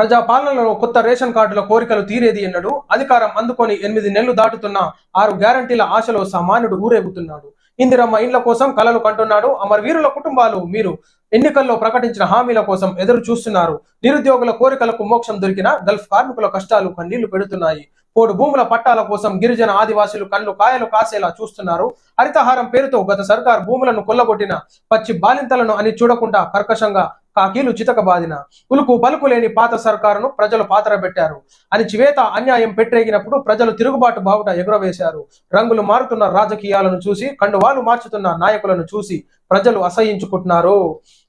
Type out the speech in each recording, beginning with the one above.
ప్రజా పాలనలో కొత్త రేషన్ కార్డుల కోరికలు తీరేది ఎన్నడు అధికారం అందుకొని ఎనిమిది నెలలు దాటుతున్న ఆరు గ్యారంటీల ఆశలో సామాన్యుడు ఊరేగుతున్నాడు. ఇందిరమ్మ ఇండ్ల కోసం కలలు కంటున్నాడు. అమరవీరుల కుటుంబాలు మీరు ఎన్నికల్లో ప్రకటించిన హామీల కోసం ఎదురు చూస్తున్నారు. నిరుద్యోగుల కోరికలకు మోక్షం దొరికిన గల్ఫ్ కార్మికుల కష్టాలు కన్నీళ్ళు పెడుతున్నాయి. కోడు భూముల పట్టాల కోసం గిరిజన ఆదివాసులు కళ్ళు కాయలు కాసేలా చూస్తున్నారు. హరితహారం పేరుతో గత సర్కార్ భూములను కొల్లగొట్టిన పచ్చి బాలింతలను అని చూడకుండా కర్కశంగా కాకీలు చితకబాదిన ఉలుకు పలుకు లేని పాత సర్కారును ప్రజలు పాతరబెట్టారు. అణిచివేత అన్యాయం పెట్టేగినప్పుడు ప్రజలు తిరుగుబాటు బావుట ఎగురవేశారు. రంగులు మారుతున్న రాజకీయాలను చూసి కండువాలు మార్చుతున్న నాయకులను చూసి ప్రజలు అసహించుకుంటున్నారు.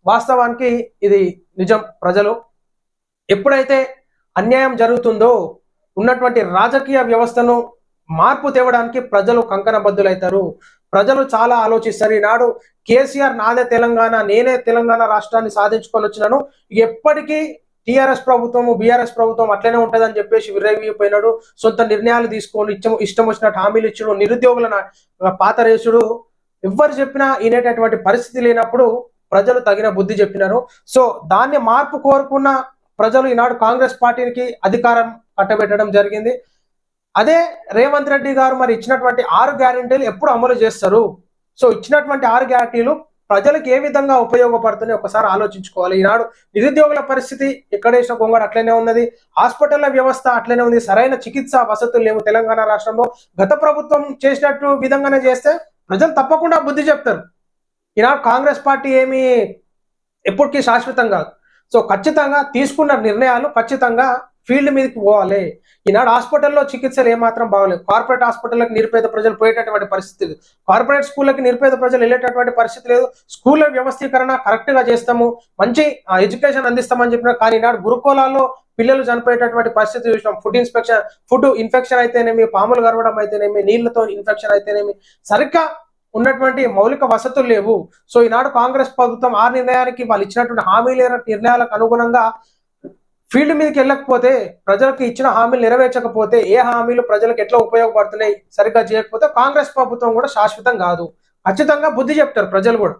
వాస్తవానికి ఇది నిజం ప్రజలు. ఎప్పుడైతే అన్యాయం జరుగుతుందో ఉన్నటువంటి రాజకీయ వ్యవస్థను మార్పు తేవడానికి ప్రజలు కంకణబద్దులైతారు ప్రజలు చాలా ఆలోచిస్తారు. ఈనాడు కేసీఆర్ నాదే తెలంగాణ నేనే తెలంగాణ రాష్ట్రాన్ని సాధించుకొని వచ్చినాను. ఎప్పటికీ టీఆర్ఎస్ ప్రభుత్వం బీఆర్ఎస్ ప్రభుత్వం అట్లనే ఉంటుందని చెప్పేసి విర్రవీగిపోయినాడు. సొంత నిర్ణయాలు తీసుకొని ఇష్టం ఇష్టం వచ్చినట్టు హామీలు ఇచ్చుడు నిరుద్యోగుల పాతరేసుడు ఎవ్వరు చెప్పినా వినేటటువంటి పరిస్థితి లేనప్పుడు ప్రజలు తగిన బుద్ధి చెప్పినారు. సో దాన్ని మార్పు కోరుకున్న ప్రజలు ఈనాడు కాంగ్రెస్ పార్టీకి అధికారం కట్టబెట్టడం జరిగింది. అదే రేవంత్ రెడ్డి గారు మరి ఇచ్చినటువంటి ఆరు గ్యారెంటీలు ఎప్పుడు అమలు చేస్తారు? సో ఇచ్చినటువంటి ఆరు గ్యారెంటీలు ప్రజలకు ఏ విధంగా ఉపయోగపడుతున్నాయి? ఒకసారి ఆలోచించుకోవాలి. ఈనాడు నిరుద్యోగుల పరిస్థితి ఎక్కడేసిన కొంగడు అట్లనే ఉన్నది. హాస్పిటల్ల వ్యవస్థ అట్లనే ఉంది. సరైన చికిత్స వసతులు లేవు తెలంగాణ రాష్ట్రంలో. గత ప్రభుత్వం చేసినట్టు విధంగానే చేస్తే ప్రజలు తప్పకుండా బుద్ధి చెప్తారు. ఈనాడు కాంగ్రెస్ పార్టీ ఏమి ఎప్పటికీ శాశ్వతం కాదు. సో ఖచ్చితంగా తీసుకున్న నిర్ణయాలు ఖచ్చితంగా ఫీల్డ్ మీదకి పోవాలి. ఈనాడు హాస్పిటల్లో చికిత్సలు ఏమాత్రం బాగలేదు కార్పొరేట్ హాస్పిటల్కి నిరుపేద ప్రజలు పోయేటటువంటి పరిస్థితి లేదు. కార్పొరేట్ స్కూళ్ళకి నిరుపేద ప్రజలు వెళ్ళేటటువంటి పరిస్థితి లేదు. స్కూళ్ళ వ్యవస్థీకరణ కరెక్ట్గా చేస్తాము. మంచి ఎడ్యుకేషన్ అందిస్తామని చెప్పినా కానీ ఈనాడు గురుకులాల్లో పిల్లలు చనిపోయేటటువంటి పరిస్థితి చూసినాం. ఫుడ్ ఇన్స్పెక్షన్ ఫుడ్ ఇన్ఫెక్షన్ అయితేనేమి పాములు కరవడం అయితేనేమి నీళ్ళతో ఇన్ఫెక్షన్ అయితేనేమి సరిగ్గా ఉన్నటువంటి మౌలిక వసతులు లేవు. సో ఈనాడు కాంగ్రెస్ ప్రభుత్వం ఆ నిర్ణయానికి వాళ్ళు ఇచ్చినటువంటి హామీ లేని నిర్ణయాలకు అనుగుణంగా ఫీల్డ్ మీదకి వెళ్ళకపోతే ప్రజలకు ఇచ్చిన హామీలు నెరవేర్చకపోతే ఏ హామీలు ప్రజలకు ఎట్లా ఉపయోగపడుతున్నాయి సరిగ్గా చేయకపోతే కాంగ్రెస్ ప్రభుత్వం కూడా శాశ్వతం కాదు. ఖచ్చితంగా బుద్ధి చెప్తారు ప్రజలు కూడా.